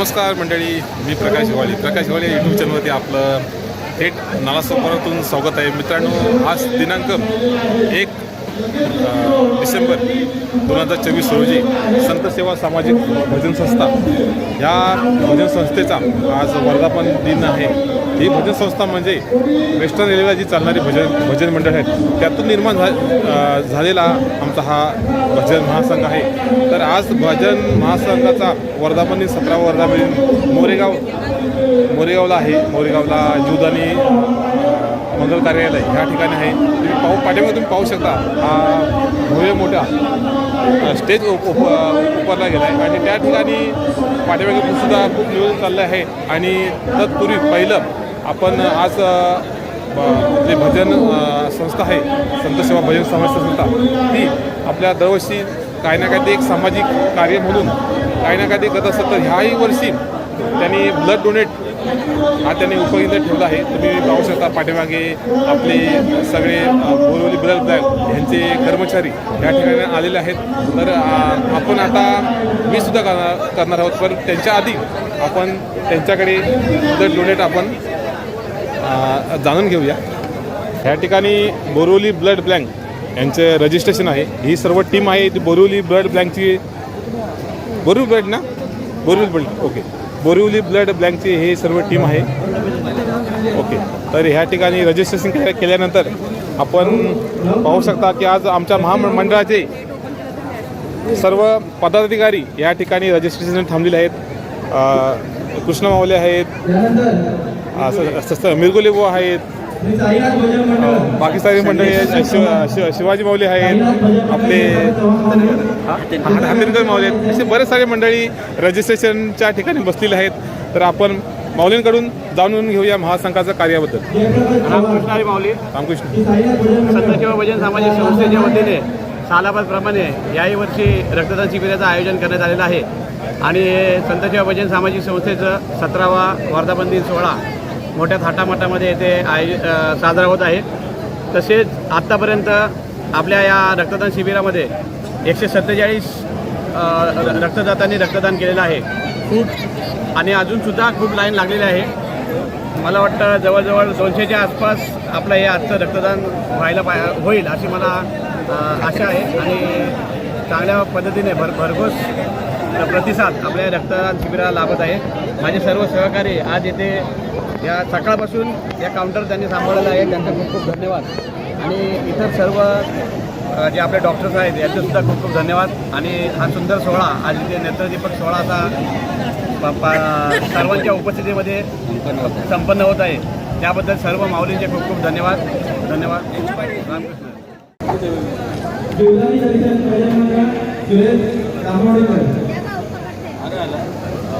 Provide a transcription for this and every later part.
नमस्कार मंडळी मी प्रकाश हिवाळी. प्रकाश हिवाळी यूट्यूब चॅनलवरती आपलं थेट नालासोपारातून स्वागत आहे. मित्रांनो आज दिनांक एक डिसेंबर दोन हजार चोवीस रोजी संत सेवा सामाजिक भजन संस्था ह्या भजन संस्थेचा आज वर्धापन दिन आहे. ही भजन संस्था म्हणजे वेस्टर्न रेल्वेला जी चालणारी भजन भजन मंडळ आहेत त्यातून निर्माण झा झालेला आमचा हा भजन महासंघ आहे. तर आज भजन महासंघाचा वर्धापन दिन सतरावा वर्धापन मोरेगाव मोरेगावला आहे. मोरेगावला जीवदानी मंगल कार्यालय ह्या ठिकाणी आहे. तुम्ही पाहू पाठीमध्ये तुम्ही पाहू शकता हा भव्य मोठा स्टेज उप उप गेला आहे आणि त्या ठिकाणी पाठीमागे सुद्धा खूप नियोजन चाललं आहे. आणि तत्पूर्वी पहिलं आपण आज जे भजन संस्था आहे संत सेवा भजन समाज संस्था ती आपल्या दरवर्षी काही ना काही ते एक सामाजिक कार्य म्हणून काही ना काही ते करत असतात. तर ह्याही वर्षी त्यांनी ब्लड डोनेट हा त्यांनी उपयोगी ठेवला आहे. तुम्ही पाहू शकता पाठीमागे आपले सगळे बोरवली ब्लड बँक यांचे कर्मचारी या ठिकाणी आलेले आहेत. तर आपण आता मी सुद्धा करणार करणार आहोत. पण त्यांच्या आधी आपण त्यांच्याकडे ब्लड डोनेट आपण जाणून घेऊया. ह्या ठिकाणी बोरिवली ब्लड बँक यांचे रजिस्ट्रेशन आहे. ही सर्व टीम आहे ती बोरिवली ब्लड बँकची. बोरिवली ब्लड ना? Borivali blood okay. Borivali blood बँकची हे सर्व टीम आहे. ओके. तर ह्या ठिकाणी रजिस्ट्रेशन केल्या केल्यानंतर आपण पाहू शकता की आज आमच्या महामंडळाचे सर्व पदाधिकारी या ठिकाणी रजिस्ट्रेशन थांबलेले आहेत. कृष्ण मावले आहेत मिरगुले बुवा आहेत. सारी मंडळी आहेत शिव शिव- शिवाजी माऊली आहेत आपले हातेरकर माऊली आहेत. असे बरेच सारे मंडळी रजिस्ट्रेशनच्या ठिकाणी बसलेले आहेत. तर आपण माऊलींकडून जाणून घेऊया महासंघाच्या कार्याबद्दल. रामकृष्ण माऊली. रामकृष्ण. संत सेवा भजन सामाजिक संस्थेच्या वतीने सालाबादप्रमाणे याही वर्षी रक्तदान शिबिराचं आयोजन करण्यात आलेलं आहे. आणि संत भजन सामाजिक संस्थेचं सतरावा वर्धापन दिन सोहळा मोठ्या थाटामाटामध्ये येथे आयोज साजरा होत आहे. तसेच आत्तापर्यंत आपल्या या रक्तदान शिबिरामध्ये एकशे सत्तेचाळीस रक्तदातांनी रक्तदान केलेलं आहे. खूप आणि अजूनसुद्धा खूप लाईन लागलेली आहे. मला वाटतं जवळजवळ दोनशेच्या आसपास आपलं हे आजचं रक्तदान व्हायला पा होईल अशी मला आशा आहे. आणि चांगल्या पद्धतीने भर भरघोस प्रतिसाद आपल्या रक्तदान शिबिराला लाभत आहे. माझे सर्व सहकारी आज येथे या सकाळपासून या काउंटर त्यांनी सांभाळलेलं आहे. त्यांचा खूप खूप धन्यवाद. आणि इतर सर्व जे आपले डॉक्टर्स आहेत यांचेसुद्धा खूप खूप धन्यवाद. आणि हा सुंदर सोहळा आज इथे नेत्रदीपक सोहळाचा सर्वांच्या उपस्थितीमध्ये संपन्न होत आहे. त्याबद्दल सर्व माऊलींचे खूप खूप धन्यवाद. धन्यवाद. रामकृष्ण जीवदानी दर्शन भजन मंडळ सुरेश दामोडेकर श्री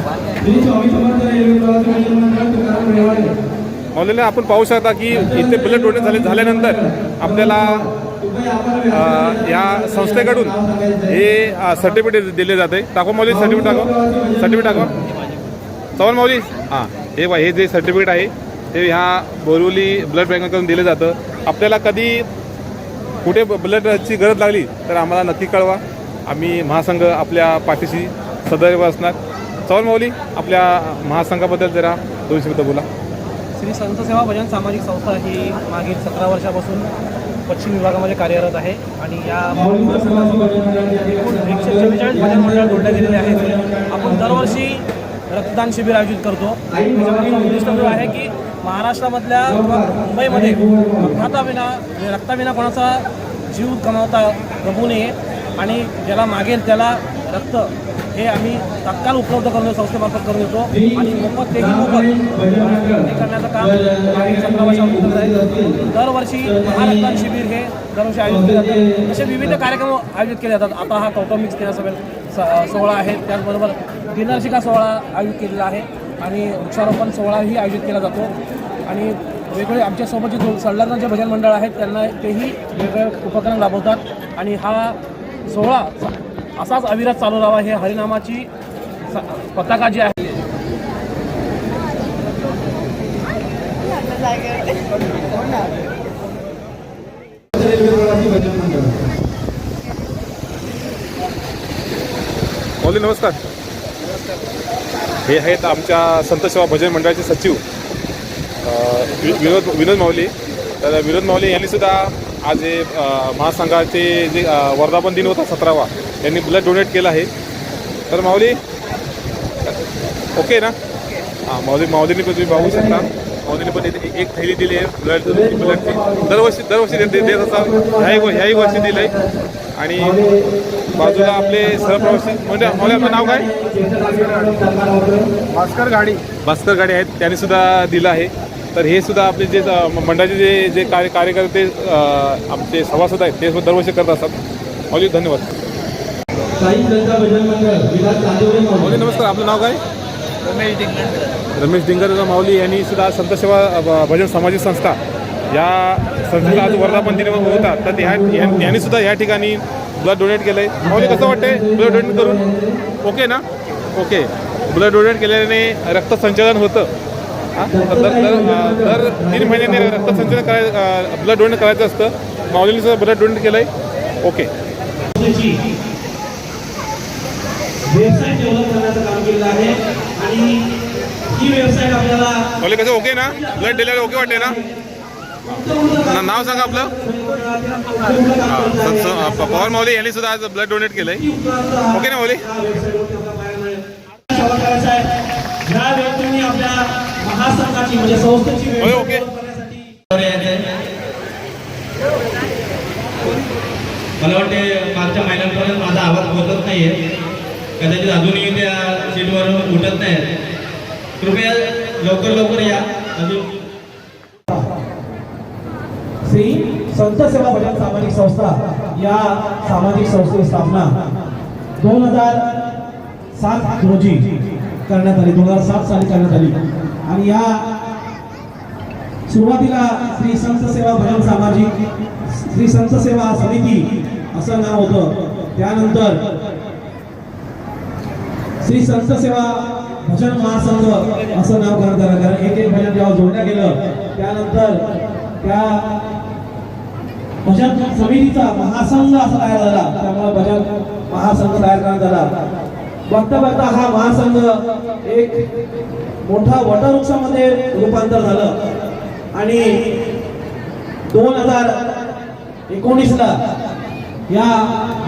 स्वामी समर्थ रेल्वे प्रवासी भजन मंडळ तुकाराम रेवाडे माऊलीला आपण पाहू शकता की इथे ब्लड डोनेट झाले झाल्यानंतर आपल्याला या संस्थेकडून हे सर्टिफिकेट दिले जाते. टाको माऊली सर्टिफिकेट टाको? सर्टिफिकेट टाको? चव्हाण माऊली हां हे बा हे जे सर्टिफिकेट आहे ते ह्या बोरिवली ब्लड बँकेकडून दिलं जातं. आपल्याला कधी कुठे ब्लडची गरज लागली तर आम्हाला नक्की कळवा. आम्ही महासंघ आपल्या पाठीशी सदैव असणार. चव्हाण माऊली आपल्या महासंघाबद्दल जरा दोन शब्द बोला. श्री संत सेवा भजन सामाजिक संस्था ही मागील सतरा वर्षापासून पश्चिम विभागामध्ये कार्यरत आहे आणि या एकूण एकशे चव्वेचाळीस भजन मंडळ जोडल्या गेलेले आहेत. आपण दरवर्षी रक्तदान शिबिर आयोजित करतो. त्याच्यामध्ये उद्दिष्ट जो आहे की महाराष्ट्रामधल्या मुंबईमध्ये रक्ताविना म्हणजे रक्ताविना कोणाचा जीव गमावता गमू नये आणि ज्याला मागेल त्याला रक्त हे आम्ही तत्काळ उपलब्ध करून संस्थेमार्फत करून देतो. आणि मोफत तेही मोफत. हे करण्याचं काम करत आहे दरवर्षी महारक्तदान शिबिर हे दरवर्षी आयोजित केले जातात असे विविध कार्यक्रम आयोजित केले जातात. आता हा कौटुंबिक स्नेहसभे स- सोहळा आहे. त्याचबरोबर दिनदर्शिका सोहळा आयोजित केलेला आहे. आणि वृक्षारोपण सोहळाही आयोजित केला जातो. आणि वेगवेगळे आमच्यासोबत जे दो- संलग्न जे भजन मंडळ आहेत त्यांना तेही वेगवेगळे उपक्रम राबवतात. आणि हा सोहळा असाच अविरत चालू राहावा हे हरिनामाची स- पताका जी आहे. मौली नमस्कार. हे आहेत आमच्या संत सेवा भजन मंडळाचे सचिव विनोद विनोद माऊली. तर विनोद माऊली यांनी सुद्धा आज हे महासंघाचे जे वर्धापन दिन होता सतरावा. यांनी ब्लड डोनेट केलं आहे. तर माऊली ओके ना? हां माऊली माऊलीने पण तुम्ही बघू शकता. माऊलीने पण एक थैली दिली आहे ब्लड ब्लडची दरवर्षी दरवर्षी देत देत असतात. ह्याही व- ह्याही वर्षी दिलं आहे आणि बाजूला आपले सहप्रवासी म्हणजे माऊली आपलं नाव काय? भास्कर गाडी भास्कर गाडी आहेत. त्यांनी सुद्धा दिलं आहे. तर हे सुद्धा आपले जे मंडळाचे जे जे कार्य कार्यकर्ते आमचे सभासद आहेत ते सुद्धा दरवर्षी करत असतात. माऊली धन्यवाद. साई जनता भजन मंडळ विलास माऊली. नमस्कार. आपलं नाव काय? रमेश डिंगर माऊली यांनी सुद्धा संत सेवा भजन सामाजिक संस्था या संस्थेचा आज वर्धापन दिन होता. तर ह्या यांनी सुद्धा या ठिकाणी ब्लड डोनेट केलं आहे माऊली कसं वाटतंय? ब्लड डोनेट करून? ओके ना? ओके ब्लड डोनेट केल्याने रक्तसंचलन होतं. हां? तर दर दर तीन महिन्याने रक्तसंचलन करायचं ब्लड डोनेट करायचं असतं. माऊलीने सुद्धा ब्लड डोनेट केलं आहे ओके वेबसाईट डेव्हलप करण्याचं काम केलेलं आहे. आणि ही वेबसाईट आपल्याला कसं ओके ना? ब्लड दिलेलं ओके वाटते ना? नाव सांगा आपलं. पवार माऊली यांनी सुद्धा आज ब्लड डोनेट केलंय. ओके ना माऊली? व्यक्तींनी आपल्या महासंघाची म्हणजे संस्थेची होय, ओके. मला वाटते मागच्या महिन्यांपर्यंत माझा आवाज पोहोचत नाहीये. कदाचित अजूनही त्या सीटवर उठत नाही कृपया लवकर लवकर या. अजून श्री संत सेवा भजन सामाजिक संस्था या सामाजिक संस्थेची स्थापना दोन हजार सात रोजी करण्यात आली. दोन हजार सात साली करण्यात आली. आणि या सुरुवातीला श्री संत सेवा भजन सामाजिक श्री संत सेवा समिती असं नाव होतं. त्यानंतर श्री संत सेवा भजन महासंघ असं नाव करत आलं. कारण एक एक भजन जेव्हा जोडलं गेलं त्यानंतर त्या भजन समितीचा महासंघ असा तयार झाला. त्यामुळे भजन महासंघ तयार करण्यात आला. बघता बघता हा महासंघ एक मोठा वटवृक्षामध्ये रूपांतर झालं. आणि दोन हजार एकोणीसला या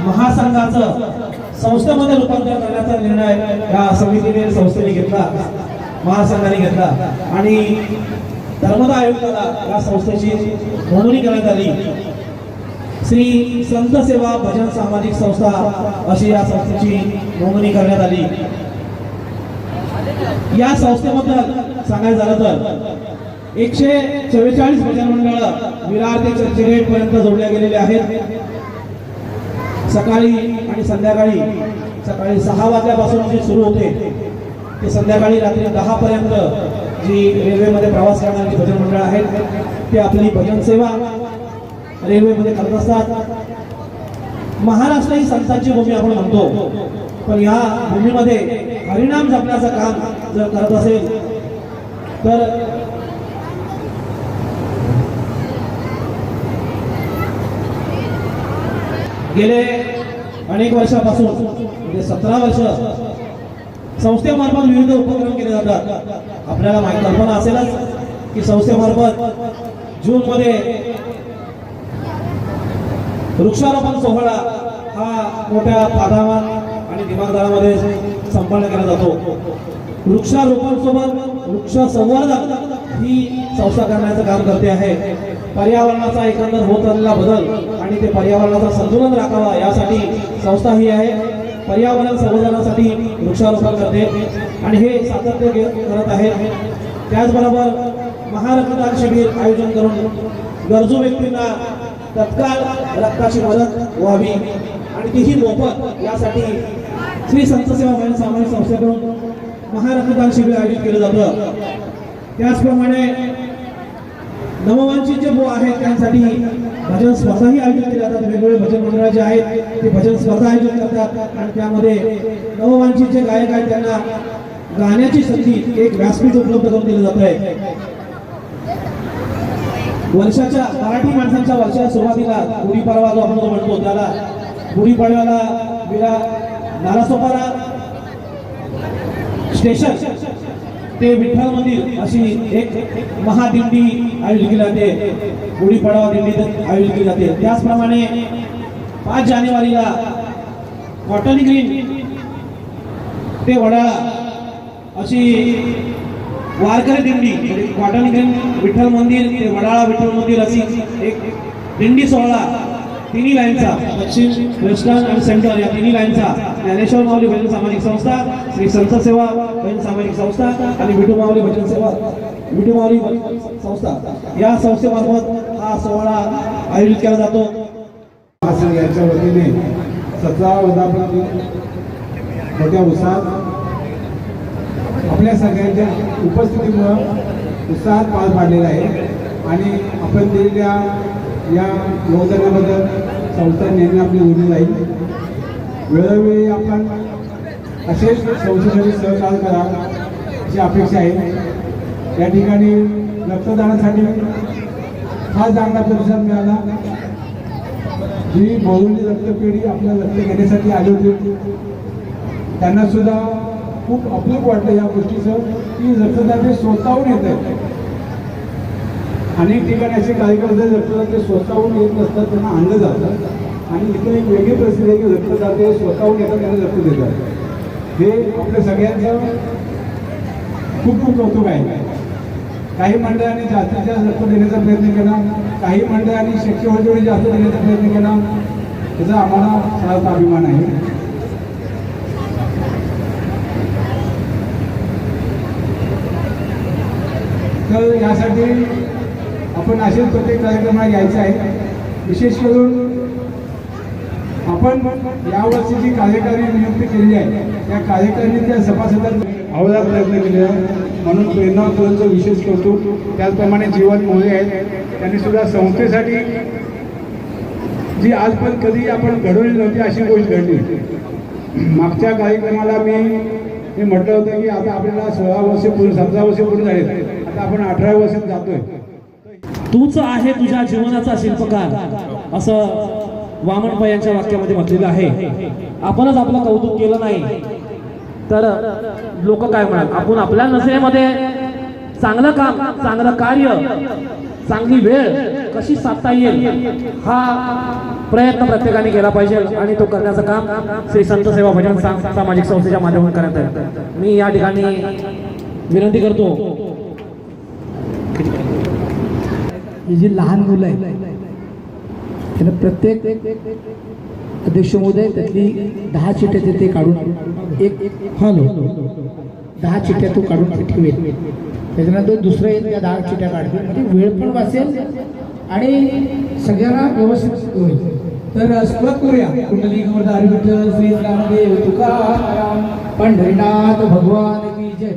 महासंघाचं संस्थेमध्ये रूपांतर करण्याचा निर्णय या समितीने संस्थेने घेतला. महासंघाने घेतला. आणि धर्मदा आयुक्ताला या संस्थेची नोंदणी करण्यात आली. श्री संत सेवा भजन सामाजिक संस्था अशी या संस्थेची नोंदणी करण्यात आली. या संस्थेबद्दल सांगायचं झालं तर एकशे चव्वेचाळीस भजन मंडळ विरार ते चर्चगेट पर्यंत जोडल्या गेलेले आहेत. सकाळी आणि संध्याकाळी सकाळी सहा वाजल्यापासून जे सुरू होते ते संध्याकाळी रात्री दहा पर्यंत जी रेल्वेमध्ये प्रवास करणारी भजन मंडळ आहेत ते आपली भजन सेवा रेल्वेमध्ये करत असतात. महाराष्ट्र ही संतांची भूमी आपण म्हणतो पण या भूमीमध्ये हरिणाम जपण्याचं काम जर करत असेल तर गेले अनेक वर्षापासून म्हणजे सतरा वर्ष संस्थेमार्फत विविध उपक्रम केले जातात. आपल्याला माहिती कल्पना असेलच की संस्थेमार्फत जून मध्ये वृक्षारोपण सोहळा हा मोठ्या पादावान आणि दिमागदारामध्ये संपन्न केला जातो. वृक्षारोपण सोबत वृक्ष संवर्धन ही संस्था करण्याचं काम करते आहे. पर्यावरणाचा एकंदर होत आलेला बदल आणि ते पर्यावरणाचा संतुलन राखावा यासाठी संस्था ही आहे. पर्यावरण संवर्धनासाठी वृक्षारोपण करते आणि हे सातत्य करत आहे. त्याचबरोबर महारक्तदान शिबिर आयोजन करून गरजू व्यक्तींना तत्काळ रक्ताची मदत व्हावी आणि तीही मोफत यासाठी श्री संत सेवा महिला सामाजिक संस्थेकडून महारक्तदान शिबिर आयोजित केलं जातं. त्याचप्रमाणे नववंचित जे भाऊ आहेत त्यांसाठी भजन स्पर्धाही आयोजित केल्या जातात. वेगवेगळे भजन मंडळ जे आहेत ते भजन स्पर्धा आयोजित करतात. आणि त्यामध्ये नववंचित जे गायक आहेत त्यांना गाण्याची संधी एक व्यासपीठ उपलब्ध करून दिलं जात आहे. वर्षाच्या मराठी माणसांच्या वर्षाच्या सुरुवातीला गुढीपाडवा जो आपण जो म्हणतो त्याला गुढीपाडव्याला विरा नालासोपारा स्टेशन. ते विठ्ठल मंदिर अशी एक महादिंडी आयोजित केली जाते. गुढीपाडवा दिंडी आयोजित केली जाते. त्याचप्रमाणे पाच जानेवारीला कॉटन ग्रीन ते वडा अशी वारकरी दिंडी म्हणजे कॉटन ग्रीन विठ्ठल मंदिर ते वडाळा विठ्ठल मंदिर अशी एक दिंडी सोहळा तिन्ही लाईनचा पश्चिम वेस्टर्न आणि सेंट्रल या तिन्ही लाईनचा ज्ञानेश्वर माऊली भजन सामाजिक संस्था श्री संत सेवा भजन सामाजिक संस्था आणि विठू माऊली भजन सेवा विठू माऊली संस्था. या संस्थेमार्फत हा सोहळा आयोजित केला जातो. महासंघ यांच्या वतीने सतरा वर्धापन मोठ्या उत्साहात आपल्या सगळ्यांच्या उपस्थितीमुळं उत्साहात पार पाडलेला आहे. आणि आपण दिलेल्या या योगदानाबद्दल संस्था नेहमी आपली उभी राहील. वेळोवेळी आपण असेच संस्थेसाठी सहकार्य करा अशी अपेक्षा आहे. या ठिकाणी रक्तदानासाठी हा चांगला प्रतिसाद मिळाला. जी बोलवली रक्तपेढी आपल्या रक्त घेण्यासाठी आली होती त्यांना सुद्धा खूप अप्रूप वाटलं या गोष्टीचं. की रक्तदान हे स्वतःहून येत आहे. अनेक ठिकाणी असे कार्यकर्ते जपतात ते स्वतःहून येत नसतात त्यांना आणलं जातं आणि इथे एक वेगळी परिस्थिती आहे की रक्तदाते स्वतःहून येतात त्यांना रक्त देतात. हे आपल्या सगळ्यांचं खूप खूप कौतुक आहे. काही मंडळांनी जास्तीत जास्त रक्त देण्याचा प्रयत्न केला. काही मंडळांनी शक्य होईल तेवढी जास्त देण्याचा प्रयत्न केला. त्याचा आम्हाला सर्वात अभिमान आहे. तर यासाठी आपण असेच प्रत्येक कार्यक्रमाला यायचं आहे विशेष करून आपण यावर्षी जी कार्यकारी नियुक्ती केलेली आहे त्या कार्यकारिणीच्या सभासदात अवधान प्रयत्न केले आहे म्हणून प्रेरणा फुलांचं विशेष करतो त्याचप्रमाणे जीवन मोरे आहेत. त्यांनी सुद्धा संस्थेसाठी जी आज पण कधी आपण घडवली नव्हती अशी गोष्ट घडली. मागच्या कार्यक्रमाला मी हे म्हटलं होतं की आता आपल्याला सोळा वर्ष पूर्ण सतरा वर्ष पूर्ण झाले आता आपण अठरा वर्षात जातोय. तूच आहे तुझ्या जीवनाचा शिल्पकार. असं वामनपा यांच्या वाक्यामध्ये म्हटलेलं आहे. आपणच आपलं कौतुक केलं नाही. तर लोक काय म्हणाल? आपण आपल्या नजरेमध्ये चांगलं काम चांगलं कार्य चांगली वेळ कशी साधता येईल हा प्रयत्न प्रत्येकाने केला पाहिजे आणि तो करण्याचं काम श्री संत सेवा भजन सामाजिक संस्थेच्या माध्यमातून करण्यात आहे मी या ठिकाणी विनंती करतो ही जी लहान मुलं आहेत त्यांना प्रत्येक अध्यक्ष महोदय त्यातली दहा चिठ्ठ्या तिथे काढून एक हॅलो दहा चिठ्ठ्या तो काढून ठेवेल. त्याच्यानंतर दुसरं येईल त्या दहा चिठ्ठ्या काढतील. म्हणजे वेळ पण वाचेल आणि सगळ्यांना व्यवस्थित होईल. तर सुरुवात करूया. कुंडली गोवर्धा श्री रामदेव तुकाराम पंढरीनाथ भगवान की जय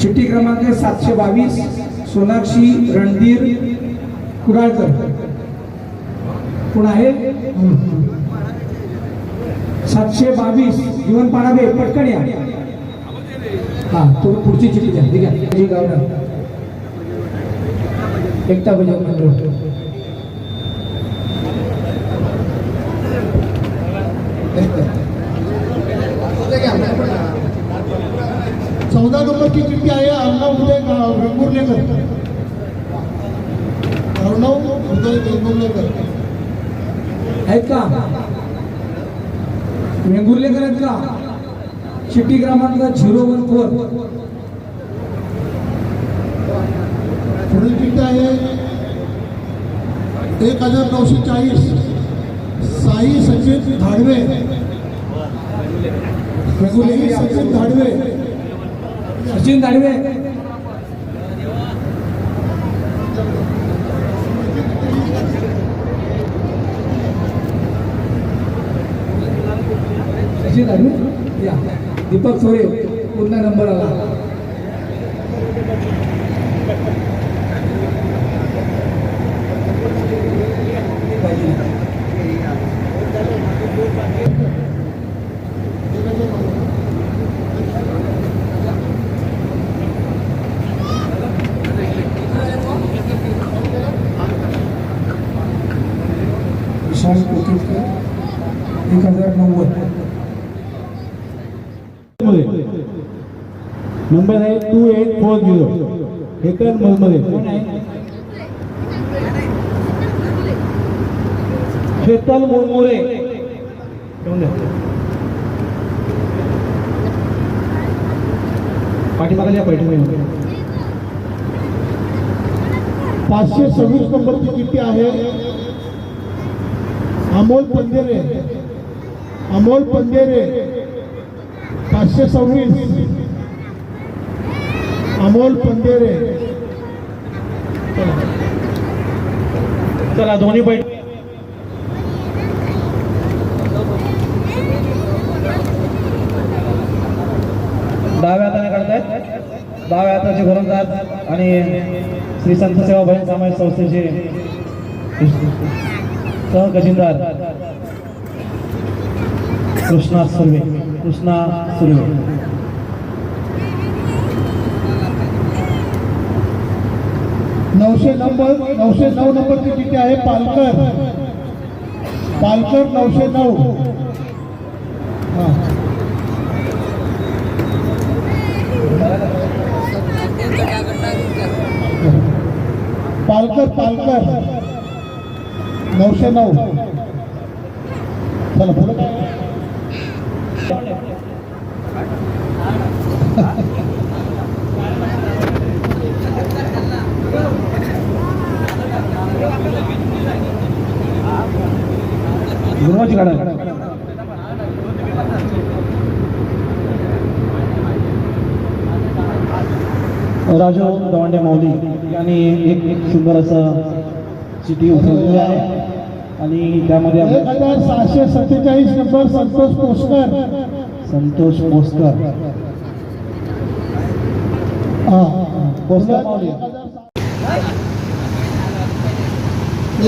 चिठ्ठी क्रमांक सातशे बावीस सोनाक्षी रणधीर कुडाळकर कोण आहे? सातशे बावीस जीवन पाडावे पटकन या. हा तो पुढची चिठ्ठी द्या ठीक आहे. जी गावना एकता बजाव मंडळ. चौदा नंबरची चिठ्ठी आहे. अर्णव उदय वेंगुर्लेकर आहेत का? वेंगुर्लेकर आहेत का चिठ्ठी क्रमांक झिरो वन फोर. पुढील चिठ्ठी आहे एक हजार नऊशे चाळीस. साई सचिन धाडवे. सचिन धाडवे. सचिन दाडवे निश्चित आहे या. दीपक सोरे पुन्हा नंबर आला. एक हजार नव्वद. मध्ये नंबर आहे टू एट फोर झिरो हेकन मलमध्ये कोण आहे शीतल मुरमुरे. पाठीमागाली या पाचशे सव्वीस नंबरची किती आहे. अमोल पंधेरे. अमोल पंधेरे. पाचशे सव्वीस. अमोल पंदेरे चला दोन्ही बैठक डाव्या हाताने काढतायत. डाव्या हाताचे गोलंदाज आणि श्री संत सेवा बहीण समाज संस्थेचे सहखजिनदार कृष्णा सुर्वे. कृष्णा सुर्वे. नऊशे नंबर नऊशे नऊ नंबरची चिठ्ठी आहे पालकर. पालकर नऊशे नऊ. पालकर पालकर. नऊशे नऊ. चला पुढे गुरुवाची काढा राजू दवांडे माऊली यांनी एक सुंदर असं चिठी उचलली आहे. आणि त्यामध्ये एक हजार सहाशे सत्तेचाळीस नंबर संतोष पोस्कर. संतोष माऊली.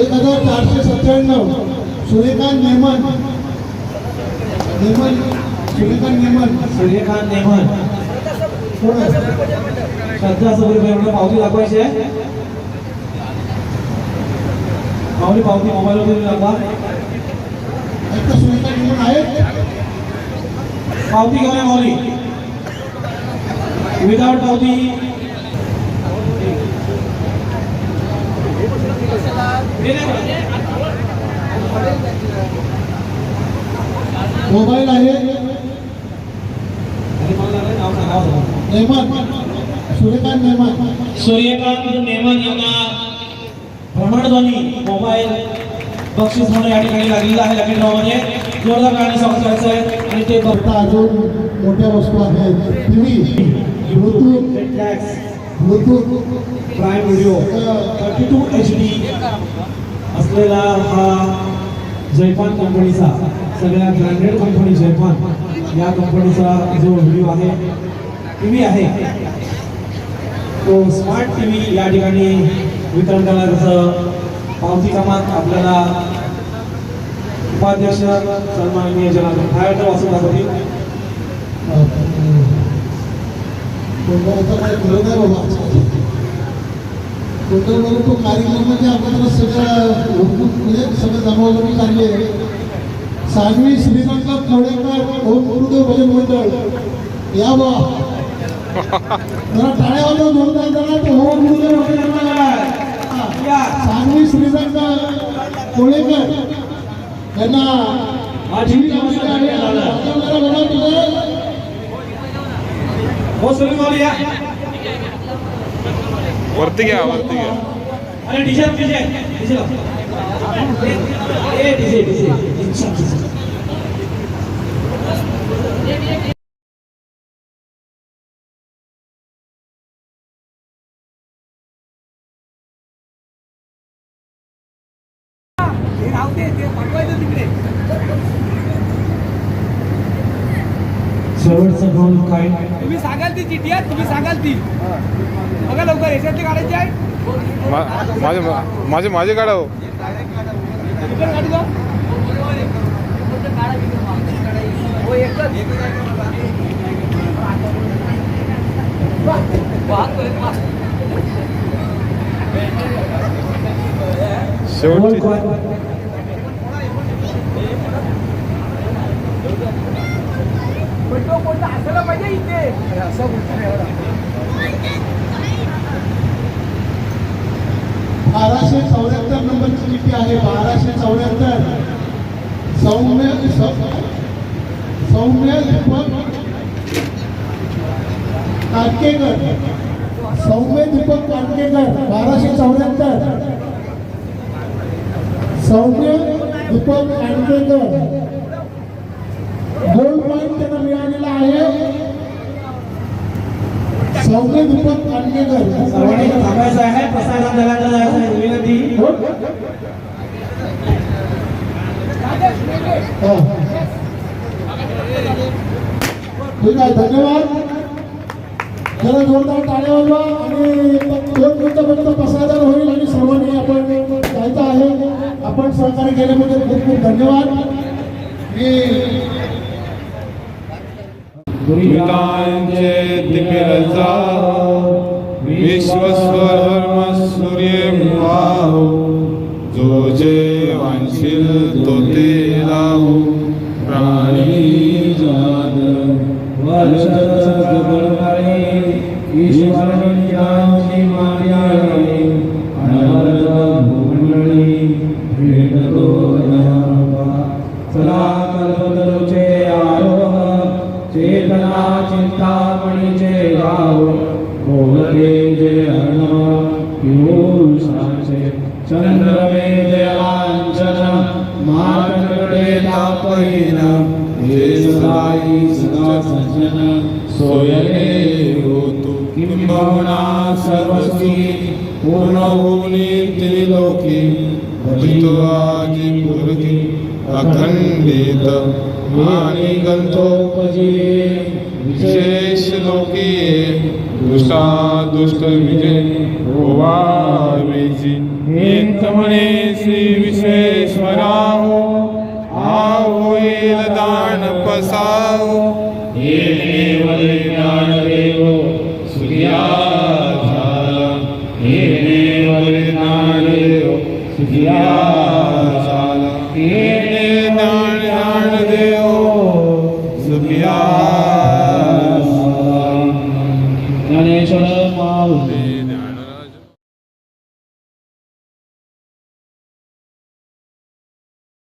एक हजार चारशे सत्त्याण्णव. सूर्यकांत नेमन नेमन सूर्यकांत नेमन सूर्यकांत नेमन? श्रद्धा सबरी एवढं पावती दाखवायची आहे. माऊली पावती दाखवा सूर्यकांत नेमन आहेत पावती घेऊन माऊली विदाउट पावती मोबाईल आहे। नेमन सूर्यकांत नेमन सूर्यकांत नेमन यांना भ्रमणध्वनी मोबाईल बक्षीस म्हणून या ठिकाणी लागलेला आहे लकी ड्रॉमध्ये. जोरदार गाणे करायचं आहे. आणि ते बघ. आता अजून मोठ्या वस्तू आहेत. TV Bluetooth Bluetooth. Prime Video thirty two H D असलेला हा जयपान कंपनीचा सगळ्या ब्रँडेड कंपनी जयपान या कंपनीचा जो व्हिडिओ आहे टी व्ही आहे. तो स्मार्ट टी व्ही या ठिकाणी वितरण करण्याचं पावती क्रमांक आपल्याला उपाध्यक्ष सन्माननीय जनार्दन खायकर वाचून दाखवतील. कोंडाचा तो कार्यक्रम म्हणजे आपल्याला सगळं म्हणजे सगळं जमावजमी चालली आहे सानवी श्रीरंग खवडेकर ओम गुरुदेव भजन मंडळ या बा. जरा टाळ्या वाजव जोरदार जरा ओम हो, गुरुदेव भजन मंडळ सानवी श्रीरंग कोळेकर. यांना हा वरती घ्या वरती घ्या. अरे डीजे डीजे डीजे ए डीजे डीजे काय तुम्ही सांगाल ती चिठी आहे तुम्ही सांगाल ती बघा लवकर याच्यातली काढायची आहे मा- माझे माझे माझे काढा हो? हो. शेवटची गोल काय बाराशे चौऱ्याहत्तर चिठ्ठी आहे बाराशे चौऱ्याहत्तर. सौम्य सौम्य दीपक काटकेकर. सौम्य दीपक काटकेकर बाराशे चौऱ्याहत्तर. सौम्य दीपक काटकेकर. गोल्ड पॉईंट त्यांना मिळालेला आहे. सौम्य दीपक काटकेकर. सर्वांनी थांबायचं आहे प्रसाद विनंती. हो. ठीक आहे धन्यवाद. जरा जोरदार टाळ्या वाजवा आणि दोन मिनिटापर्यंत प्रसारण होईल आणि सर्वांनी आपण जायचं आहे. आपण सहकार्य केल्याबद्दल खूप खूप धन्यवाद. मी दुरितांचे दिपिल जाओ विश्वस्वधर्म सूर्य मुहाओ जो जे वांशील तो ते लावो. प्राणी अखंडित आणि गंतोपजीवे विशेष लोके दुष्टा दुष्ट विजय ओवावेची एक म्हणे श्री विश्वेश्वराहो आ होईल दान पसाव हे दान देव सुखिया झाला। हे